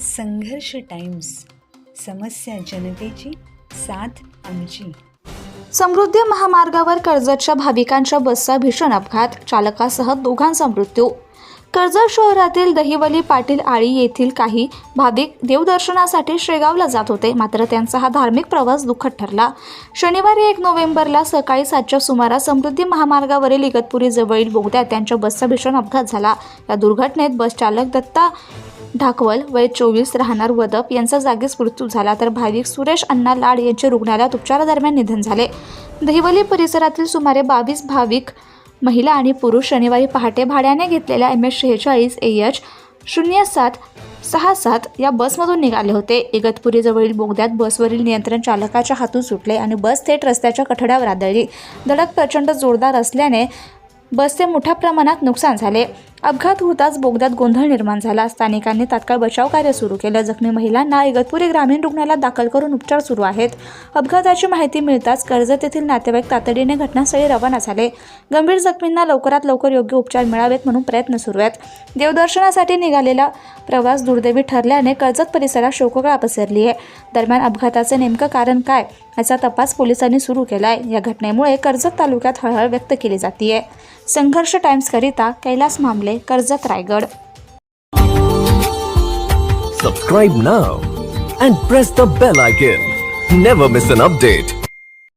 संघर्ष टाइम्स समस्या जनतेची साथ आमची. समृद्धी महामार्गावर कर्जतच्या भाविकांच्या बसचा भीषण अपघात चालकासह दोघांचा मृत्यू कर्जत शहरातील दहिवली पाटील आळी येथील काही भाविक देवदर्शनासाठी शेगावला जात होते. मात्र त्यांचा हा धार्मिक प्रवास दुःखद ठरला. शनिवारी एक नोव्हेंबरला सकाळी सातच्या सुमारास समृद्धी महामार्गावरील इगतपुरी जवळील बोगद्यात त्यांच्या बसचा भीषण अपघात झाला. या दुर्घटनेत बस चालक दत्ता ढाकवल वय चोवीस राहणार वदप यांचा जागीच मृत्यू झाला. तर भाविक सुरेश अण्णा लाड यांचे रुग्णालयात उपचारादरम्यान निधन झाले. दहिवली परिसरातील सुमारे बावीस भाविक महिला आणि पुरुष शनिवारी पहाटे भाड्याने घेतलेल्या एम एस शेहेचाळीस ए एच शून्य सात सहा सात या बसमधून निघाले होते. इगतपुरीजवळील बोगद्यात बसवरील नियंत्रण चालकाच्या हातून सुटले आणि बस थेट रस्त्याच्या कठड्यावर आदळली. धडक प्रचंड जोरदार असल्याने बसचे मोठ्या प्रमाणात नुकसान झाले. अपघात होताच बोगद्यात गोंधळ निर्माण झाला. स्थानिकांनी तात्काळ बचाव कार्य सुरू केलं. जखमी महिलांना इगतपुरी ग्रामीण रुग्णालयात दाखल करून उपचार सुरू आहेत. अपघाताची माहिती मिळताच कर्जत येथील नातेवाईक तातडीने घटनास्थळी रवाना झाले. गंभीर जखमींना लवकरात लवकर योग्य उपचार मिळावेत म्हणून प्रयत्न सुरू आहेत. देवदर्शनासाठी निघालेला प्रवास दुर्दैवी ठरल्याने कर्जत परिसरात शोककळा पसरली आहे. दरम्यान अपघाताचे नेमकं कारण काय याचा तपास पोलिसांनी सुरू केला आहे या घटनेमुळे कर्जत तालुक्यात हळहळ व्यक्त केली जाते संघर्ष टाइम्सकरिता Kailas Mamle Karjat Raigad Subscribe now and press the bell icon. Never miss an update.